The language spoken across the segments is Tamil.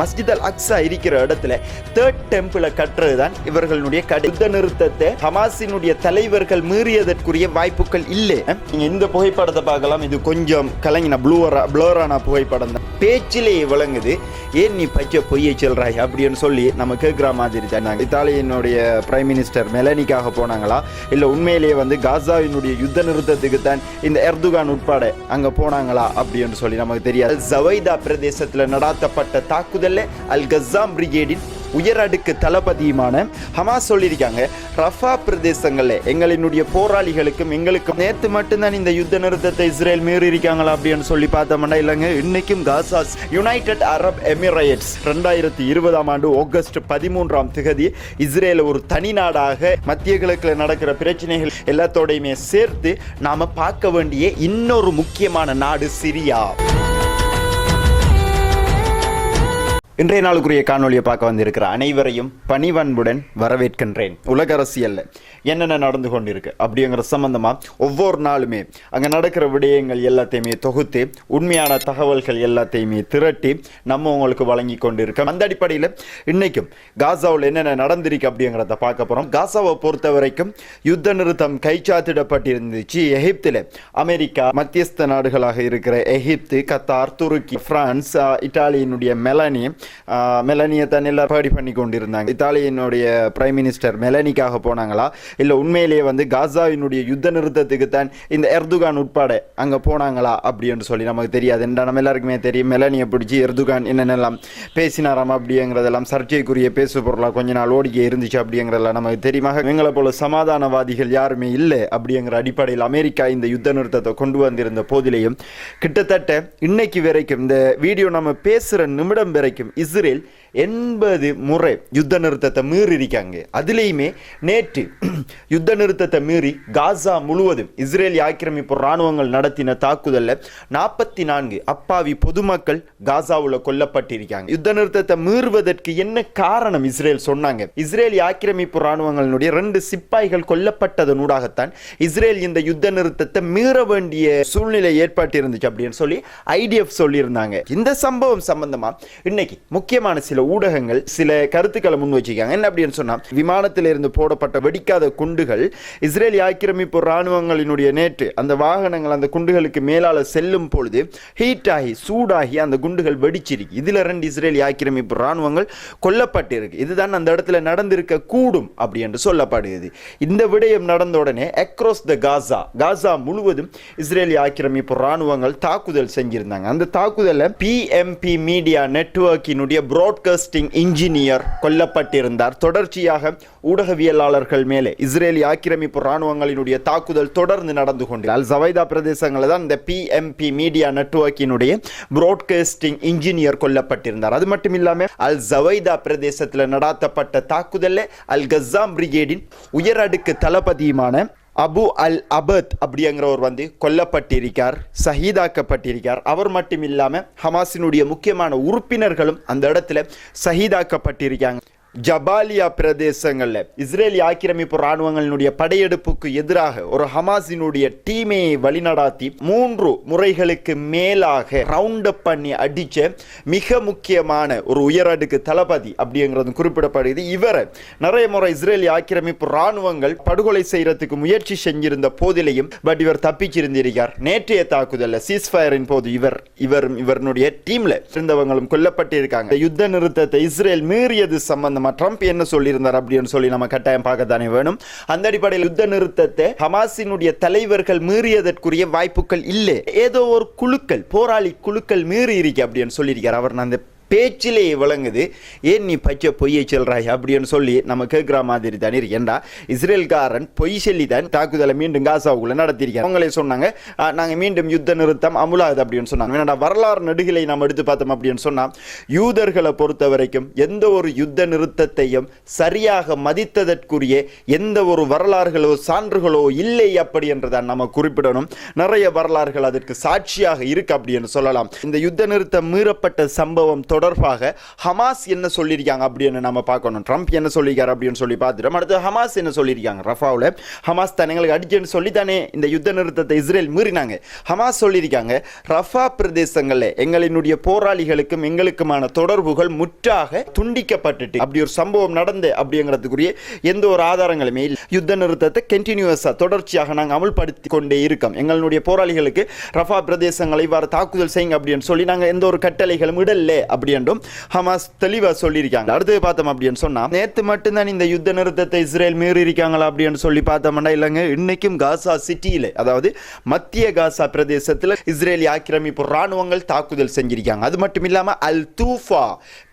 மஸ்ஜித் அல் அக்ஸா இருக்கிற இடத்துல தேர்ட் டெம்பிளை கட்டுறது தான் இவர்களுடைய கடித நிறுத்தத்தை ஹமாஸினுடைய தலைவர்கள் மீறியதற்குரிய வாய்ப்புகள் இல்லை. நீங்க இந்த புகைப்படத்தை பார்க்கலாம். இது கொஞ்சம் கலங்கின ப்ளூவரா ப்ளோரான புகைப்படம் தான். பேச்சிலேயே விளங்குது ஏன் நீ பச்சை பொய்யை சொல்றாய்? அப்படின்னு சொல்லி நம்ம கேட்குற மாதிரி தான். இத்தாலியினுடைய பிரைம் மினிஸ்டர் மெலனிக்காக போனாங்களா? இல்லை உண்மையிலேயே வந்து காசாவினுடைய யுத்த நிறுத்தத்துக்கு தான் இந்த எர்துகான் உட்பட அங்கே போனாங்களா? அப்படின்னு சொல்லி நமக்கு தெரியாது. ஜவைதா பிரதேசத்தில் நடாத்தப்பட்ட தாக்குதல் முதல்ல அல் கசாம் பிரிகேடின் உயரடுக்கு தளபதியுமான ஹமாஸ் சொல்லியிருக்காங்க. ரஃபா பிரதேசங்கள்ல எங்களினுடைய போராளிகளுக்கும் எங்களுக்கும் நேத்து மட்டும்தான் இந்த யுத்த நிறுத்தத்தை இஸ்ரேல் மீறி இருக்காங்களா அப்படின்னு சொல்லி பார்த்தோம்னா இல்லைங்க இன்னைக்கும் காசாஸ் யுனைடெட் அரப் எமிரேட்ஸ் ரெண்டாயிரத்தி இருபதாம் ஆண்டு ஆகஸ்ட் பதிமூன்றாம் திகதி இஸ்ரேல் ஒரு தனி நாடாக மத்திய கிழக்குல நடக்கிற பிரச்சனைகள் எல்லாத்தோடையுமே சேர்த்து நாம பார்க்க வேண்டிய இன்னொரு முக்கியமான நாடு சிரியா. இன்றைய நாளுக்குரிய காணொலியை பார்க்க வந்திருக்கிற அனைவரையும் பணிவன்புடன் வரவேற்கின்றேன். உலக அரசியலில் என்னென்ன நடந்து கொண்டிருக்கு அப்படிங்கிற சம்மந்தமாக ஒவ்வொரு நாளுமே அங்கே நடக்கிற விடயங்கள் எல்லாத்தையுமே தொகுத்து உண்மையான தகவல்கள் எல்லாத்தையுமே திரட்டி நம்ம உங்களுக்கு வழங்கி கொண்டிருக்கோம். அந்த அடிப்படையில் இன்றைக்கும் காசாவில் என்னென்ன நடந்திருக்கு அப்படிங்கிறத பார்க்க போகிறோம் காசாவை பொறுத்த வரைக்கும் யுத்த நிறுத்தம் கைச்சாத்திடப்பட்டிருந்துச்சு. எகிப்தில் அமெரிக்கா மத்தியஸ்த நாடுகளாக இருக்கிற எகிப்து கத்தார் துருக்கி பிரான்ஸ் இட்டாலியினுடைய மெலனி மெலனியை தான் எல்லாம் பண்ணி கொண்டிருந்தாங்க இத்தாலியினுடைய பிரைம் மினிஸ்டர் மெலனிக்காக போனாங்களா? இல்லை உண்மையிலேயே வந்து காசாவினுடைய யுத்த நிறுத்தத்துக்கு தான் இந்த எர்துகான் உட்பட அங்கே போனாங்களா அப்படின்னு சொல்லி நமக்கு தெரியாது. என்றா நம்ம எல்லாருக்குமே தெரியும் மெலனியை பிடிச்சி எர்துகான் என்னென்னலாம் பேசினாராம் அப்படிங்கிறதெல்லாம் சர்ச்சைக்குரிய பேசு பொருளாக கொஞ்ச நாள் ஓடிக்கை இருந்துச்சு அப்படிங்கிறதெல்லாம் நமக்கு தெரியுமா எங்களை போல சமாதானவாதிகள் யாருமே இல்லை அப்படிங்கிற அடிப்படையில் அமெரிக்கா இந்த யுத்த நிறுத்தத்தை கொண்டு வந்திருந்த போதிலையும் கிட்டத்தட்ட இன்னைக்கு வரைக்கும் இந்த வீடியோ நம்ம பேசுகிற நிமிடம் வரைக்கும் இஸ்ரேல் எண்பது முறை யுத்த நிறுத்தத்தை மீறி இருக்காங்க அதுலேயுமே நேற்று யுத்த நிறுத்தத்தை மீறி காசா முழுவதும் இஸ்ரேல் ஆக்கிரமிப்பு இராணுவங்கள் நடத்தின தாக்குதலில் நாற்பத்தி நான்கு அப்பாவி பொதுமக்கள் காசாவில் கொல்லப்பட்டிருக்காங்க. யுத்த நிறுத்தத்தை மீறுவதற்கு என்ன காரணம் இஸ்ரேல் சொன்னாங்க. இஸ்ரேல் ஆக்கிரமிப்பு இராணுவங்களுடைய ரெண்டு சிப்பாய்கள் கொல்லப்பட்டதனூடாகத்தான் இஸ்ரேல் இந்த யுத்த நிறுத்தத்தை மீற வேண்டிய சூழ்நிலை ஏற்பட்டிருந்துச்சு அப்படின்னு சொல்லி ஐடிஎஃப் சொல்லியிருந்தாங்க. இந்த சம்பவம் சம்பந்தமா இன்னைக்கு முக்கியமான சில ஊடகங்கள் சில கருத்துக்களை முன் வச்சிருக்காங்க. என்ன அப்படின்னு சொன்னா விமானத்திலிருந்து போடப்பட்ட வெடிக்காத குண்டுகள் இஸ்ரேல் ஆக்கிரமிப்பு இராணுவங்களினுடைய நேற்று அந்த வாகனங்கள் அந்த குண்டுகளுக்கு மேலால செல்லும் பொழுது ஹீட் ஆகி சூடாகி அந்த குண்டுகள் வெடிச்சிருக்கு. இதுல ரெண்டு இஸ்ரேல் ஆக்கிரமிப்பு இராணுவங்கள் கொல்லப்பட்டிருக்கு. இதுதான் அந்த இடத்துல நடந்திருக்க கூடும் அப்படி என்று சொல்லப்படுகிறது. இந்த விடயம் நடந்த உடனே அக்ராஸ் த காசா காசா முழுவதும் இஸ்ரேலி ஆக்கிரமிப்பு இராணுவங்கள் தாக்குதல் செஞ்சிருந்தாங்க. அந்த தாக்குதலில் பிஎம்பி மீடியா நெட்வொர்க்கினுடைய பிராட்காஸ்டிங் இன்ஜினியர் கொல்லப்பட்டிருந்தார். தொடர்ச்சியாக ஊடகவியலாளர்கள் மேலே இஸ்ரேலி ஆக்கிரமிப்பு இராணுவங்களினுடைய தாக்குதல் தொடர்ந்து நடந்து கொண்டால் அல் ஜவைதா பிரதேசங்களில் தான் இந்த பிஎம்பி மீடியா நெட்வொர்க்கினுடைய பிராட்காஸ்டிங் இன்ஜினியர் கொல்லப்பட்டிருந்தார். அது மட்டும் இல்லாமல் அல் ஜவைதா பிரதேசத்தில் நடாத்தப்பட்ட தாக்குதலில் அல் கசாம் பிரிகேடின் உயரடுக்கு தளபதியுமான அபு அல் அபத் அப்படிங்கிறவர் வந்து கொல்லப்பட்டிருக்கார் சஹீதாக்கப்பட்டிருக்கார். அவர் மட்டும் இல்லாமல் ஹமாஸினுடைய முக்கியமான உறுப்பினர்களும் அந்த இடத்துல சஹீதாக்கப்பட்டிருக்காங்க. ஜபாலியா பிரதேசங்களில் இஸ்ரேலி ஆக்கிரமிப்பு இராணுவங்களினுடைய படையெடுப்புக்கு எதிராக ஒரு ஹமாஸினுடைய டீமை வழிநடாத்தி மூன்று முறைகளுக்கு மேலாக ரவுண்ட் அப் பண்ணி அடிச்ச மிக முக்கியமான ஒரு உயரடுக்கு தளபதி அப்படிங்கிறது குறிப்பிடப்படுகிறது. இவரை நிறைய முறை இஸ்ரேலி ஆக்கிரமிப்பு இராணுவங்கள் படுகொலை செய்யறதுக்கு முயற்சி செஞ்சிருந்த போதிலையும் பட் இவர் தப்பிச்சிருந்திருக்கார். நேற்றைய தாக்குதலில் சீஸ்ஃபயரின் போது இவர் இவர் இவருடைய டீம்ல இருந்தவங்களும் கொல்லப்பட்டிருக்காங்க. யுத்த நிறுத்தத்தை இஸ்ரேல் மீறியது சம்பந்தம் ட்ரம்ப் என்ன சொல்லியிருந்தார் அப்படின்னு சொல்லி நம்ம கட்டாயம் பார்க்கத்தானே வேணும். அந்த அடிப்படையில் யுத்த நிறுத்தத்தை ஹமாஸினுடைய தலைவர்கள் மீறியதற்குரிய வாய்ப்புகள் இல்லை. ஏதோ ஒரு குழுக்கள் போராளி குழுக்கள் மீறி இருக்கு அப்படின்னு சொல்லியிருக்கார். அவர் நான் அந்த பேச்சிலே விளங்குது ஏன் நீ பச்சை பொய்யை சொல்கிறாய் அப்படின்னு சொல்லி நம்ம கேட்குற மாதிரி தானே இருக்கேன்டா ஏண்டா? இஸ்ரேல்காரன் பொய் சொல்லி தான் தாக்குதலை மீண்டும் காசாவுக்குள்ளே நடத்தியிருக்கேன் அவங்களே சொன்னாங்க நாங்கள் மீண்டும் யுத்த நிறுத்தம் அமுலாது அப்படின்னு சொன்னாங்க. ஏன்னா வரலாறு நடுகளை நாம் எடுத்து பார்த்தோம் அப்படின்னு சொன்னால் யூதர்களை பொறுத்த வரைக்கும் எந்த ஒரு யுத்த நிறுத்தத்தையும் சரியாக மதித்ததற்குரிய எந்த ஒரு வரலாறுகளோ சான்றுகளோ இல்லை அப்படி என்றுதான் நம்ம குறிப்பிடணும். நிறைய வரலாறுகள் அதற்கு சாட்சியாக இருக்கு அப்படின்னு சொல்லலாம். இந்த யுத்த நிறுத்தம் மீறப்பட்ட சம்பவம் தொடர் தொடர்பாக ஹமாஸ் என்ன சொல்லியிருக்காங்க அப்படின்னு நம்ம பார்க்கணும். ட்ரம்ப் என்ன சொல்லியிருக்காரு அப்படின்னு சொல்லி பார்த்துட்டோம். அடுத்து ஹமாஸ் என்ன சொல்லியிருக்காங்க? ரஃபாவில் ஹமாஸ் தனங்களுக்கு அடிச்சுன்னு சொல்லி தானே இந்த யுத்த நிறுத்தத்தை இஸ்ரேல் மீறினாங்க. ஹமாஸ் சொல்லியிருக்காங்க ரஃபா பிரதேசங்களில் எங்களினுடைய போராளிகளுக்கும் எங்களுக்குமான தொடர்புகள் முற்றாக துண்டிக்கப்பட்டுட்டு அப்படி ஒரு சம்பவம் நடந்து அப்படிங்கிறதுக்குரிய எந்த ஒரு ஆதாரங்களுமே யுத்த நிறுத்தத்தை கண்டினியூஸாக தொடர்ச்சியாக நாங்கள் அமல்படுத்தி கொண்டே இருக்கோம். எங்களுடைய போராளிகளுக்கு ரஃபா பிரதேசங்களை இவ்வாறு தாக்குதல் செய்யுங்க அப்படின்னு சொல்லி நாங்கள் எந்த ஒரு கட்டளைகளும் இடல்ல அப்படி என்றும் ஹமாஸ் தெளிவாக சொல்லியிருக்காங்க. அடுத்து பார்த்தோம் அப்படின்னு சொன்னா நேற்று மட்டும்தான் இந்த யுத்த நிறுத்தத்தை இஸ்ரேல் மீறி இருக்காங்களா அப்படின்னு சொல்லி பார்த்தோம்னா இல்லைங்க இன்னைக்கும் காசா சிட்டியில் அதாவது மத்திய காசா பிரதேசத்தில் இஸ்ரேலி ஆக்கிரமிப்பு ராணுவங்கள் தாக்குதல் செஞ்சிருக்காங்க. அது மட்டும் இல்லாமல் அல் தூஃபா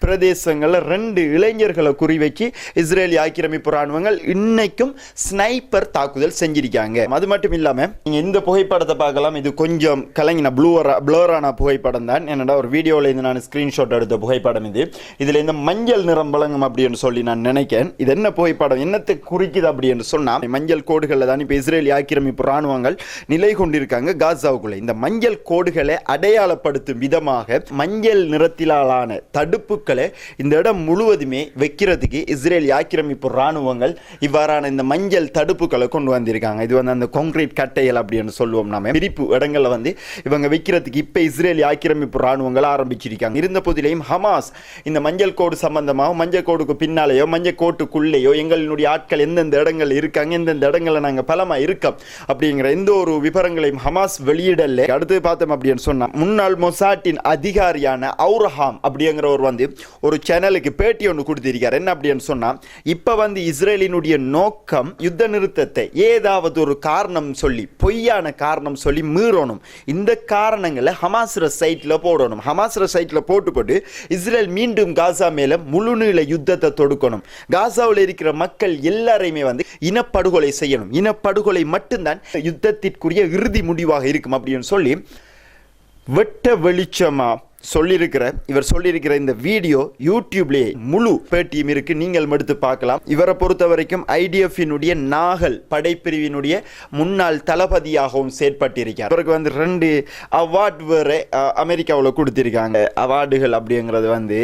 பிரதேசங்களில் ரெண்டு இளைஞர்களை குறிவைக்கு இஸ்ரேலி ஆக்கிரமிப்பு ராணுவங்கள் இன்னைக்கும் ஸ்னைப்பர் தாக்குதல் செஞ்சிருக்காங்க. அது மட்டும் இல்லாமல் நீங்கள் இந்த புகைப்படத்தை பார்க்கலாம். இது கொஞ்சம் கலங்கின ப்ளூவரா ப்ளோரான புகைப்படம் தான். என்னடா ஒரு வீடியோவில் இருந்து நான் ஸ்க்ரீன்ஷாட் எடுத்து புகைப்படம் இது. இதில் இந்த மஞ்சள் நிறம் வழங்கும் அப்படின்னு சொல்லி நான் நினைக்கிறேன். இது என்ன புகைப்படம்? என்னத்தை குறிக்குது அப்படின்னு சொன்னால் மஞ்சள் கோடுகளில் தான் இப்போ இஸ்ரேல் ஆக்கிரமிப்பு ராணுவங்கள் நிலை கொண்டிருக்காங்க காசாவுக்குள்ளே. இந்த மஞ்சள் கோடுகளை அடையாளப்படுத்தும் விதமாக மஞ்சள் நிறத்திலான தடுப்புகளை இந்த இடம் முழுவதுமே வைக்கிறதுக்கு இஸ்ரேல் ஆக்கிரமிப்பு ராணுவங்கள் இவ்வாறான இந்த மஞ்சள் தடுப்புகளை கொண்டு வந்திருக்காங்க. இது வந்து அந்த கான்கிரீட் கட்டைகள் அப்படின்னு சொல்லுவோம் நாம. பிரிப்பு இடங்களில் வந்து இவங்க வைக்கிறதுக்கு இப்போ இஸ்ரேல் ஆக்கிரமிப்பு ராணுவங்கள் ஆரம்பிச்சிருக்காங்க. இருந்த போதிலையும் ஹமாஸ். இந்த மஞ்சள் கோடு சம்பந்தமாக மஞ்சள் கோடுக்கு பின்னாலேயோ மஞ்சள் கோட்டுக்குள்ளேயோ எங்களினுடைய ஆட்கள் எந்தெந்த இடங்கள் இருக்காங்க எந்தெந்த இடங்களில் நாங்கள் பலமாக இருக்கோம் அப்படிங்கிற எந்த ஒரு விவரங்களையும் ஹமாஸ் வெளியிடல. அடுத்து பார்த்தோம் அப்படின்னு சொன்னா முன்னாள் மொசாட்டின் அதிகாரியான அவுரஹாம் அப்படிங்கிறவர் வந்து ஒரு சேனலுக்கு பேட்டி ஒன்று கொடுத்திருக்கார். என்ன அப்படின்னு சொன்னால் இப்போ வந்து இஸ்ரேலினுடைய நோக்கம் யுத்த நிறுத்தத்தை ஏதாவது ஒரு காரணம் சொல்லி பொய்யான காரணம் சொல்லி மீறணும். இந்த காரணங்களை ஹமாஸ்ர சைட்டில் போடணும். ஹமாஸ்ர சைட்டில் போட்டு போட்டு இஸ்ரேல் மீண்டும் காசா மேல முழுநீள யுத்தத்தை தொடுக்கணும். காசாவில் இருக்கிற மக்கள் எல்லாரையுமே வந்து இனப்படுகொலை செய்யணும். இனப்படுகொலை மட்டும்தான் யுத்தத்திற்குரிய இறுதி முடிவாக இருக்கும் அப்படின்னு சொல்லி வெட்ட வெளிச்சமா சொல்லியிருக்கிற இவர் சொல்லியிருக்கிற இந்த வீடியோ யூடியூப்லேயே முழு பேட்டியும் இருக்கு. நீங்கள் மடுத்து பார்க்கலாம். இவரை பொறுத்த வரைக்கும் ஐடிஎஃபினுடைய நாகல் படைப்பிரிவினுடைய முன்னாள் தளபதியாகவும் செயற்பட்டிருக்கார் இவருக்கு வந்து ரெண்டு அவார்டு வேற அமெரிக்காவில் கொடுத்திருக்காங்க. அவார்டுகள் அப்படிங்கிறது வந்து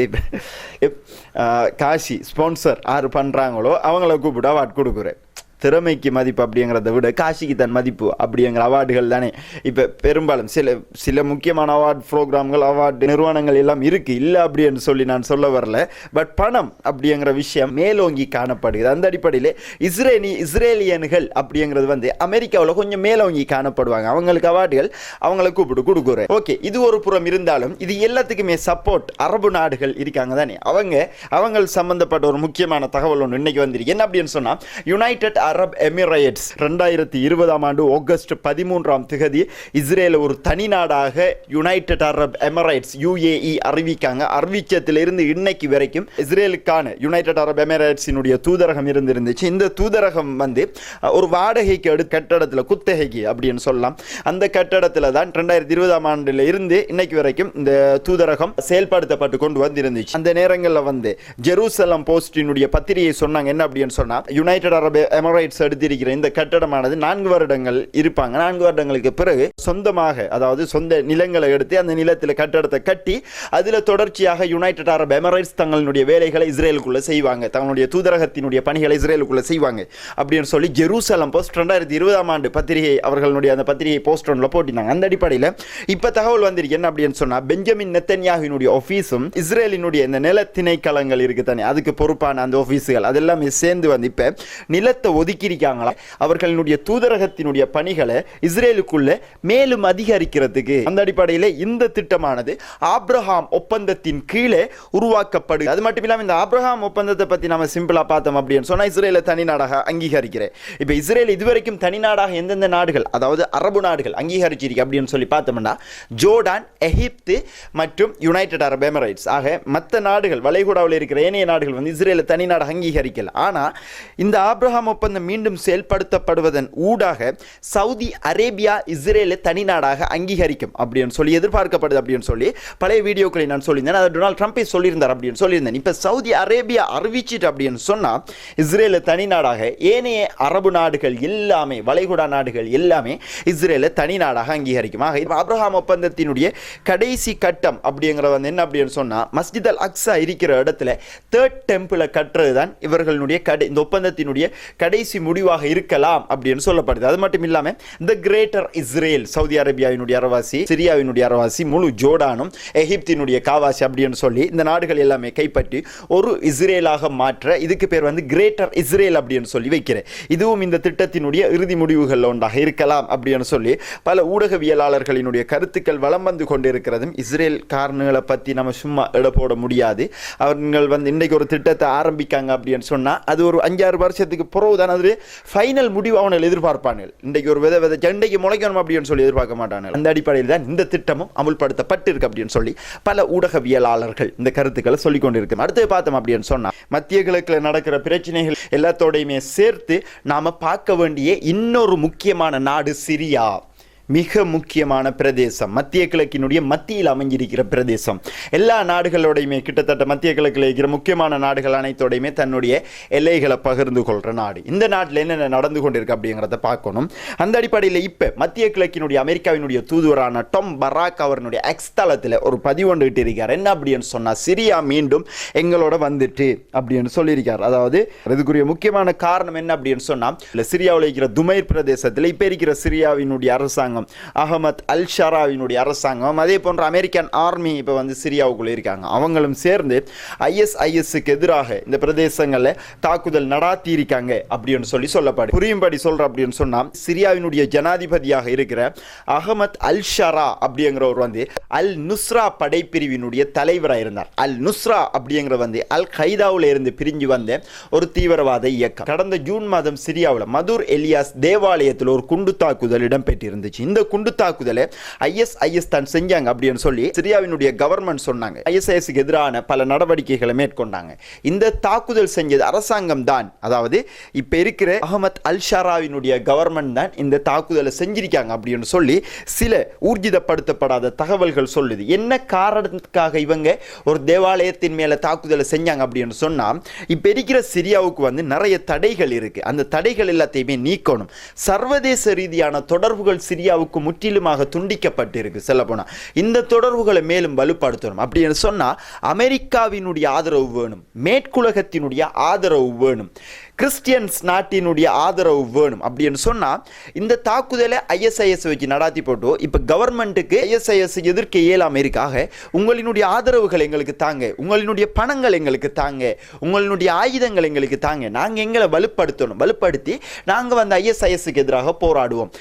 காசி ஸ்பான்சர் யார் பண்ணுறாங்களோ அவங்கள கூப்பிட்டு அவார்ட் கொடுக்குறேன் திறமைக்கு மதிப்பு அப்படிங்கிறத விட காசிக்கு தன் மதிப்பு அப்படிங்கிற அவார்டுகள் தானே. இப்போ பெரும்பாலும் சில சில முக்கியமான அவார்ட் ப்ரோக்ராம்கள் அவார்டு நிறுவனங்கள் எல்லாம் இருக்குது இல்லை அப்படின்னு சொல்லி நான் சொல்ல வரல. பட் பணம் அப்படிங்கிற விஷயம் மேலோங்கி காணப்படுகிறது. அந்த அடிப்படையில் இஸ்ரேலி இஸ்ரேலியன்கள் அப்படிங்கிறது வந்து அமெரிக்காவில் கொஞ்சம் மேலோங்கி காணப்படுவாங்க. அவங்களுக்கு அவார்டுகள் அவங்கள கூப்பிட்டு கொடுக்குறேன். ஓகே இது ஒரு புறம் இருந்தாலும் இது எல்லாத்துக்குமே சப்போர்ட் அரபு நாடுகள் இருக்காங்க தானே. அவங்க அவங்கள் சம்பந்தப்பட்ட ஒரு முக்கியமான தகவல் ஒன்று இன்னைக்கு வந்திருக்கு. என்ன அப்படின்னு சொன்னால் யுனைடெட் அரப் எமிரேட்ஸ் ரெண்டாயிரத்தி இருபதாம் ஆண்டு ஆகஸ்ட் பதிமூன்றாம் திகதி இஸ்ரேல் ஒரு தனி நாடாக யுனைடெட் அரப் எமிரேட்ஸ் யுஏஇ அறிவிக்காங்க. அறிவிச்சத்திலிருந்து இன்னைக்கு வரைக்கும் இஸ்ரேலுக்கான யுனைடெட் அரப் எமிரேட்ஸினுடைய தூதரகம் இருந்திருந்துச்சு. இந்த தூதரகம் வந்து ஒரு வாடகைக்கு எடு கட்டடத்தில் குத்தகைக்கு அப்படின்னு சொல்லலாம். அந்த கட்டடத்தில் தான் ரெண்டாயிரத்தி இருபதாம் ஆண்டில் இருந்து இன்னைக்கு வரைக்கும் இந்த தூதரகம் செயல்படுத்தப்பட்டு கொண்டு வந்திருந்துச்சு. அந்த நேரங்களில் வந்து ஜெருசலம் போஸ்டினுடைய பத்திரிகை சொன்னாங்க. என்ன அப்படின்னு சொன்னால் யுனைடெட் அரப் ரைட்ஸ் எடுத்திருக்கிற இந்த கட்டடமானது நான்கு வருடங்கள் இருப்பாங்க. நான்கு வருடங்களுக்கு பிறகு சொந்தமாக அதாவது சொந்த நிலங்களை எடுத்து அந்த நிலத்தில் கட்டடத்தை கட்டி அதில் தொடர்ச்சியாக யுனைடெட் அரப் எமரைட்ஸ் தங்களுடைய வேலைகளை இஸ்ரேலுக்குள்ளே செய்வாங்க. தங்களுடைய தூதரகத்தினுடைய பணிகளை இஸ்ரேலுக்குள்ளே செய்வாங்க. அப்படின்னு சொல்லி ஜெருசலம் போஸ்ட் ரெண்டாயிரத்தி இருபதாம் ஆண்டு பத்திரிகை அவர்களுடைய அந்த பத்திரிகை போஸ்ட் ஒன்றில் போட்டிருந்தாங்க. அந்த அடிப்படையில் இப்போ தகவல் வந்திருக்கு. என்ன அப்படின்னு சொன்னால் பெஞ்சமின் நெத்தன்யாகினுடைய ஆஃபீஸும் இஸ்ரேலினுடைய இந்த நில திணைக்களங்கள் இருக்குது தானே. அதுக்கு பொறுப்பான அந்த ஆஃபீஸுகள் அதெல்லாமே சேர்ந்து வந்து இப்போ நிலத்தை ஒதுக்கி ஒதுக்கியிருக்காங்களா? அவர்களினுடைய தூதரகத்தினுடைய பணிகளை இஸ்ரேலுக்குள்ள மேலும் அதிகரிக்கிறதுக்கு அந்த அடிப்படையில் இந்த திட்டமானது ஆப்ரஹாம் ஒப்பந்தத்தின் கீழே உருவாக்கப்படுது. அது மட்டும் இல்லாமல் இந்த ஆப்ரஹாம் ஒப்பந்தத்தை பற்றி நம்ம சிம்பிளாக பார்த்தோம் அப்படின்னு சொன்னால் இஸ்ரேலை தனி நாடாக அங்கீகரிக்கிறேன். இப்போ இஸ்ரேல் இதுவரைக்கும் தனி நாடாக எந்தெந்த நாடுகள் அதாவது அரபு நாடுகள் அங்கீகரிச்சிருக்கு அப்படின்னு சொல்லி பார்த்தோம்னா ஜோர்டான் எகிப்து மற்றும் யுனைடெட் அரப் எமிரேட்ஸ். ஆக மற்ற நாடுகள் வளைகுடாவில் இருக்கிற ஏனைய நாடுகள் வந்து இஸ்ரேலை தனி நாடாக அங்கீகரிக்கல. ஆனால் இந்த ஆப்ரஹாம் ஒப்பந்தம் ஒப்பந்தம் மீண்டும் செயல்படுத்தப்படுவதன் ஊடாக சவுதி அரேபியா இஸ்ரேலை தனிநாடாக அங்கீகரிக்கும் அப்படின்னு சொல்லி எதிர்பார்க்கப்படுது அப்படின்னு சொல்லி பழைய வீடியோக்களை நான் சொல்லியிருந்தேன். அதை டொனால்ட் ட்ரம்ப்பே சொல்லியிருந்தார் அப்படின்னு சொல்லியிருந்தேன். இப்போ சவுதி அரேபியா அறிவிச்சிட்டு அப்படின்னு சொன்னால் இஸ்ரேலை தனிநாடாக ஏனைய அரபு நாடுகள் எல்லாமே வளைகுடா நாடுகள் எல்லாமே இஸ்ரேலை தனிநாடாக அங்கீகரிக்கும். ஆக அப்ரஹாம் ஒப்பந்தத்தினுடைய கடைசி கட்டம் அப்படிங்கிற வந்து என்ன அப்படின்னு சொன்னால் மஸ்ஜித் அல் அக்ஸா இருக்கிற இடத்துல தேர்ட் டெம்பிளை கட்டுறது தான் இவர்களுடைய கடை இந்த ஒப்பந்தத்தினுடைய கடைசி முடிவாக இருக்கலாம் அப்படின்னு சொல்லப்படுது. அது மட்டும் இல்லாமல் இந்த கிரேட்டர் இஸ்ரேல் சவுதி அரேபியாவினுடைய அரவாசி சிரியாவினுடைய அரவாசி முழு ஜோர்டானும் எகிப்தினுடைய காவாசி அப்படின்னு சொல்லி இந்த நாடுகள் எல்லாமே கைப்பற்றி ஒரு இஸ்ரேலாக மாற்ற இதுக்கு பேர் வந்து கிரேட்டர் இஸ்ரேல் அப்படின்னு சொல்லி வைக்கிறேன். இதுவும் இந்த திட்டத்தினுடைய இறுதி முடிவுகள் ஒன்றாக இருக்கலாம் அப்படின்னு சொல்லி பல ஊடகவியலாளர்களினுடைய கருத்துக்கள் வலம் வந்து கொண்டிருக்கிறதும் இஸ்ரேல் காரணங்களை பற்றி நம்ம சும்மா இட போட முடியாது. அவர்கள் வந்து இன்றைக்கு ஒரு திட்டத்தை ஆரம்பிக்காங்க அப்படின்னு சொன்னால் அது ஒரு அஞ்சாறு வருஷத்துக்கு பிறகு அது ஃபைனல் முடிவு அவனை எதிர்பார்ப்பானுகள் இன்றைக்கு ஒரு வித வித ஜண்டைக்கு முளைக்கணும் அப்படின்னு சொல்லி எதிர்பார்க்க மாட்டாங்க அந்த அடிப்படையில் தான் இந்த திட்டமும் அமுல்படுத்தப்பட்டிருக்கு அப்படின்னு சொல்லி பல ஊடகவியலாளர்கள் இந்த கருத்துக்களை சொல்லிக் கொண்டிருக்கு அடுத்து பார்த்தோம் அப்படின்னு சொன்னால் மத்திய கிழக்கில் நடக்கிற பிரச்சனைகள் எல்லாத்தோடையுமே சேர்த்து நாம் பார்க்க வேண்டிய இன்னொரு முக்கியமான நாடு சிரியா. மிக முக்கியமான பிரதேசம் மத்திய கிழக்கினுடைய மத்தியில் அமைஞ்சிருக்கிற பிரதேசம். எல்லா நாடுகளோடையுமே கிட்டத்தட்ட மத்திய கிழக்கில் இருக்கிற முக்கியமான நாடுகள் அனைத்தோடையுமே தன்னுடைய எல்லைகளை பகிர்ந்து கொள்கிற நாடு. இந்த நாட்டில் என்னென்ன நடந்து கொண்டிருக்கு அப்படிங்கிறத பார்க்கணும். அந்த அடிப்படையில் இப்போ மத்திய கிழக்கினுடைய அமெரிக்காவினுடைய தூதுவரான டொம் பராக் அவருடைய எக்ஸ் தளத்தில் ஒரு பதிவு இருக்கார் என்ன அப்படின்னு சொன்னால் சிரியா மீண்டும் எங்களோட வந்துட்டு அப்படின்னு சொல்லியிருக்கார். அதாவது இதுக்குரிய முக்கியமான காரணம் என்ன அப்படின்னு சொன்னால் இல்லை சிரியாவில் இருக்கிற துமைர் பிரதேசத்தில் இப்போ இருக்கிற சிரியாவினுடைய அரசாங்கம் அகமத் அல் ஷராவினுடைய அரசாங்கம். அதே போன்ற அமெரிக்கன் ஆர்மி இப்போ வந்து சிரியாவுக்குள்ளே இருக்காங்க. அவங்களும் சேர்ந்து ஐஎஸ்ஐஎஸ்க்கு எதிராக இந்த பிரதேசங்களில் தாக்குதல் நடாத்தி இருக்காங்க அப்படின்னு சொல்லி சொல்லப்படு புரியும்படி சொல்கிற அப்படின்னு சொன்னால் சிரியாவினுடைய ஜனாதிபதியாக இருக்கிற அகமத் அல் ஷரா அப்படிங்கிறவர் வந்து அல் நுஸ்ரா படைப்பிரிவினுடைய தலைவராக இருந்தார். அல் நுஸ்ரா அப்படிங்கிற வந்து அல் கைதாவில் இருந்து பிரிஞ்சு வந்த ஒரு தீவிரவாத இயக்கம். கடந்த ஜூன் மாதம் சிரியாவில் மதுர் எலியாஸ் தேவாலயத்தில் ஒரு குண்டு தாக்குதல் இடம்பெற்றிருந்துச்சு. இந்த குண்டு தாக்குதலை ஐஎஸ்ஐஎஸ் தான் செஞ்சாங்க அப்படின்னு சொல்லி சிரியாவினுடைய கவர்மெண்ட் சொன்னாங்க. ஐஎஸ்ஐஎஸ்க்கு எதிரான பல நடவடிக்கைகளை மேற்கொண்டாங்க. இந்த தாக்குதல் செஞ்சது அரசாங்கம் தான். அதாவது இப்போ இருக்கிற அகமத் அல் ஷாராவினுடைய கவர்மெண்ட் தான் இந்த தாக்குதலை செஞ்சிருக்காங்க அப்படின்னு சொல்லி சில ஊர்ஜிதப்படுத்தப்படாத தகவல்கள் சொல்லுது. என்ன காரணத்துக்காக இவங்க ஒரு தேவாலயத்தின் மேலே தாக்குதலை செஞ்சாங்க அப்படின்னு சொன்னால் இப்போ இருக்கிற சிரியாவுக்கு வந்து நிறைய தடைகள் இருக்கு. அந்த தடைகள் எல்லாத்தையுமே நீக்கணும். சர்வதேச ரீதியான தொடர்புகள் சிரியா இந்தியாவுக்கு முற்றிலுமாக துண்டிக்கப்பட்டிருக்கு சொல்ல போனால் இந்த தொடர்புகளை மேலும் வலுப்படுத்தணும். அப்படின்னு சொன்னா அமெரிக்காவினுடைய ஆதரவு வேணும் மேற்குலகத்தினுடைய ஆதரவு வேணும். கிறிஸ்டியன்ஸ் நாட்டினுடைய ஆதரவு வேணும் அப்படின்னு சொன்னால் இந்த தாக்குதலை ஐஎஸ்ஐஎஸ் வச்சு நடாத்தி போட்டு இப்போ கவர்மெண்ட்டுக்கு ஐஎஸ்ஐஎஸ் எதிர்க்க இயலாமல் இருக்காக உங்களினுடைய ஆதரவுகள் எங்களுக்கு தாங்க உங்களினுடைய பணங்கள் எங்களுக்கு தாங்க உங்களினுடைய ஆயுதங்கள் எங்களுக்கு தாங்க. நாங்கள் எங்களை வலுப்படுத்தணும் வலுப்படுத்தி நாங்கள் வந்து ஐஎஸ்ஐஎஸ்க்கு எதிராக போராடுவோம்.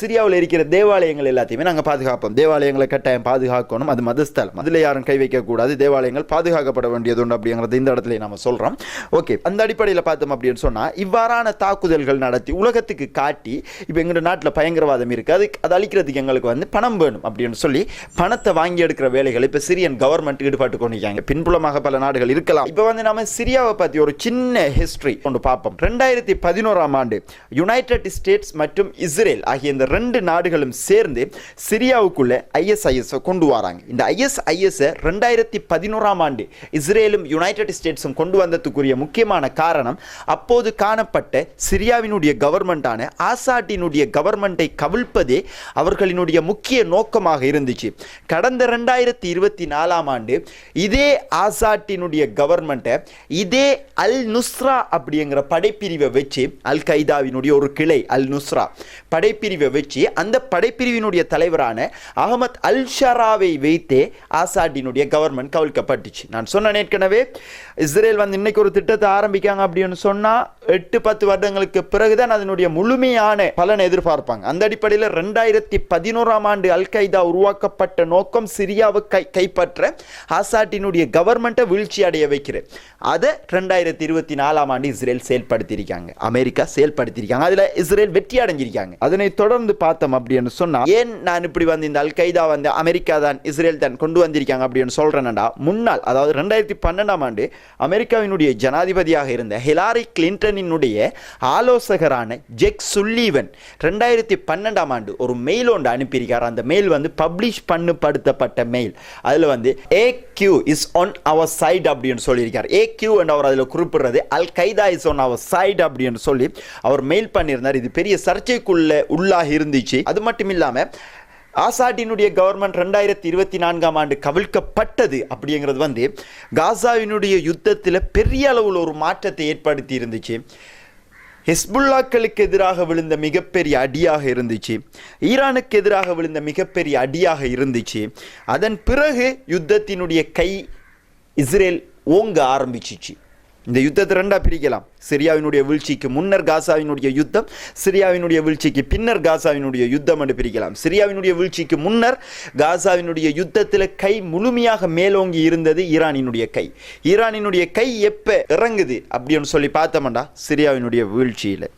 சிரியாவில் இருக்கிற தேவாலயங்கள் எல்லாத்தையுமே நாங்கள் பாதுகாப்போம். தேவாலயங்களை கட்டாயம் பாதுகாக்கணும். அது மதஸ்தலம். அதில் யாரும் கை வைக்கக்கூடாது. தேவாலயங்கள் பாதுகாக்கப்பட வேண்டியது உண்டு அப்படிங்கிறது இந்த இடத்துல நம்ம சொல்கிறோம் ஓகே அந்த அடிப்படையில் பார்த்தோம் அப்படின்னு சொன்னால் இவ்வாறான தாக்குதல்கள் நடத்தி உலகத்துக்கு காட்டி இப்போ எங்களோட நாட்டில் பயங்கரவாதம் இருக்குது அதுக்கு அதை அழிக்கிறதுக்கு எங்களுக்கு வந்து பணம் வேணும் அப்படின்னு சொல்லி பணத்தை வாங்கி எடுக்கிற வேலைகள் இப்போ சிரியன் கவர்மெண்ட் ஈடுபட்டு கொண்டிருக்காங்க பின்புலமாக பல நாடுகள் இருக்கலாம். இப்போ வந்து நம்ம சிரியாவை பற்றி ஒரு சின்ன ஹிஸ்ட்ரி கொண்டு பார்ப்போம். ரெண்டாயிரத்தி பதினோராம் ஆண்டு யுனைடெட் ஸ்டேட்ஸ் மற்றும் இஸ்ரேல் ஆகிய இந்த ரெண்டு நாடுகளும் சேர்ந்து சிரியாவுக்குள்ள ஐஎஸ்ஐஎஸ்ஸை கொண்டு வராங்க. இந்த ஐஎஸ்ஐஎஸ் ரெண்டாயிரத்தி பதினோராம் ஆண்டு இஸ்ரேலும் யுனைடெட் ஸ்டேட்ஸும் கொண்டு வந்ததுக்குரிய முக்கியமான காரணம் அப்போது காணப்பட்ட சிரியாவினுடைய கவர்மெண்டான ஆசாட்டினுடைய கவர்மெண்ட்டை கவிழ்ப்பதே அவர்களினுடைய முக்கிய நோக்கமாக இருந்துச்சு. கடந்த ரெண்டாயிரத்தி இருபத்தி நாலாம் ஆண்டு இதே ஆசாட்டினுடைய கவர்மெண்ட்டை இதே அல் நுஸ்ரா அப்படிங்கிற படைப்பிரிவை வச்சு அல் கைதாவினுடைய ஒரு கிளை அல் நுஸ்ரா படைப்பிரிவை வச்சு அந்த படைப்பிரிவினுடைய தலைவரான அகமத் அல் ஷராவை வைத்தே ஆசாட்டினுடைய கவர்மெண்ட் கவிழ்க்கப்பட்டுச்சு. நான் சொன்னேன் ஏற்கனவே இஸ்ரேல் வந்து இன்னைக்கு ஒரு திட்டத்தை ஆரம்பிக்காங்க அப்படின்னு சொன்னால் எட்டு பத்து வருடங்களுக்கு பிறகுதான் அதனுடைய முழுமையான பலனை எதிர்பார்ப்பாங்க. அந்த அடிப்படையில் ரெண்டாயிரத்தி பதினோராம் ஆண்டு அல் கைதா உருவாக்கப்பட்ட நோக்கம் சிரியாவை கை கைப்பற்ற ஆசாட்டினுடைய கவர்மெண்ட்டை வீழ்ச்சி அடைய வைக்கிறேன் அதை ரெண்டாயிரத்தி இருபத்தி நாலாம் ஆண்டு இஸ்ரேல் செயல்படுத்தியிருக்காங்க. அமெரிக்கா செயல்படுத்தியிருக்காங்க. அதுல இஸ்ரேல் வெற்றி அடைஞ்சிருக்காங்க. அதனை தொடர்ந்து பார்த்தோம் அப்படின்னு சொன்னால் ஏன் நான் இப்படி வந்து இந்த அல் கைதா வந்து அமெரிக்கா தான் இஸ்ரேல் தான் கொண்டு வந்திருக்காங்க அப்படின்னு சொல்றேன்டா முன்னாள் அதாவது ரெண்டாயிரத்தி பன்னெண்டாம் ஆண்டு அமெரிக்காவினுடைய ஜனாதிபதியாக இருந்த ஹிலாரி கிளின் கிளின்டனினுடைய ஆலோசகரான ஜெக் சுல்லீவன் ரெண்டாயிரத்தி பன்னெண்டாம் ஆண்டு ஒரு மெயில் ஒன்று அனுப்பியிருக்கார். அந்த மெயில் வந்து பப்ளிஷ் பண்ணுப்படுத்தப்பட்ட மெயில் அதில் வந்து A Q is on our side அப்படின்னு சொல்லியிருக்கார். ஏ கியூ என்று அவர் அதில் குறிப்பிடுறது al Qaeda is on our side அப்படின்னு சொல்லி அவர் மெயில் பண்ணியிருந்தார். இது பெரிய சர்ச்சைக்குள்ளே உள்ளாக இருந்துச்சு. அது மட்டும் இல்லாமல் ஆசாட்டினுடைய கவர்மெண்ட் ரெண்டாயிரத்தி இருபத்தி நான்காம் ஆண்டு கவிழ்க்கப்பட்டது அப்படிங்கிறது வந்து காசாவினுடைய யுத்தத்தில் பெரிய அளவில் ஒரு மாற்றத்தை ஏற்படுத்தி இருந்துச்சு. ஹெஸ்புல்லாக்களுக்கு எதிராக விழுந்த மிகப்பெரிய அடியாக இருந்துச்சு. ஈரானுக்கு எதிராக விழுந்த மிகப்பெரிய அடியாக இருந்துச்சு. அதன் பிறகு யுத்தத்தினுடைய கை இஸ்ரேல் ஓங்க ஆரம்பிச்சிச்சு. இந்த யுத்தத்தை ரெண்டா பிரிக்கலாம். சிரியாவினுடைய வீழ்ச்சிக்கு முன்னர் காசாவினுடைய யுத்தம் சிரியாவினுடைய வீழ்ச்சிக்கு பின்னர் காசாவினுடைய யுத்தம் என்று பிரிக்கலாம். சிரியாவினுடைய வீழ்ச்சிக்கு முன்னர் காசாவினுடைய யுத்தத்தில் கை முழுமையாக மேலோங்கி இருந்தது ஈரானினுடைய கை. ஈரானினுடைய கை எப்ப இறங்குது அப்படின்னு சொல்லி பார்த்தோம்டா சிரியாவினுடைய வீழ்ச்சியில்.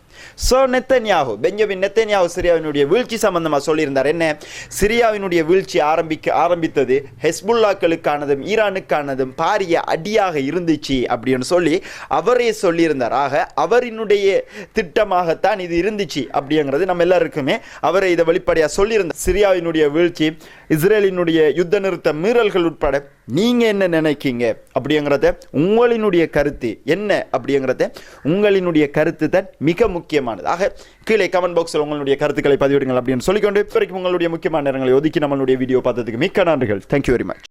சோ நெத்தன்யாகு பெஞ்சமின் நெத்தன்யாகு சிரியாவினுடைய வீழ்ச்சி சம்பந்தமாக சொல்லியிருந்தார். என்ன? சிரியாவினுடைய வீழ்ச்சி ஆரம்பிக்க ஆரம்பித்தது ஹெஸ்புல்லாக்களுக்கானதும் ஈரானுக்கானதும் பாரிய அடியாக இருந்துச்சு அப்படின்னு சொல்லி அவரே சொல்லியிருந்தார். ஆக அவரினுடைய திட்டமாகத்தான் இது இருந்துச்சு அப்படிங்கிறது நம்ம எல்லாருக்குமே அவரை இதை வெளிப்படையாக சொல்லியிருந்தார். சிரியாவினுடைய வீழ்ச்சி இஸ்ரேலினுடைய யுத்த நிறுத்த மீறல்கள் உட்பட நீங்கள் என்ன நினைக்கீங்க? அப்படிங்கிறத உங்களினுடைய கருத்து என்ன? அப்படிங்கிறத உங்களினுடைய கருத்து தான் மிக முக்கியமானது. ஆக கீழே கமெண்ட் பாக்ஸில் உங்களுடைய கருத்துக்களை பதிவிடுங்கள் அப்படின்னு சொல்லிக்கொண்டு வரைக்கும் உங்களுடைய முக்கியமான நேரங்களை ஒதுக்கி நம்மளுடைய வீடியோ பார்த்ததுக்கு மிக்க நன்றிகள். Thank you very much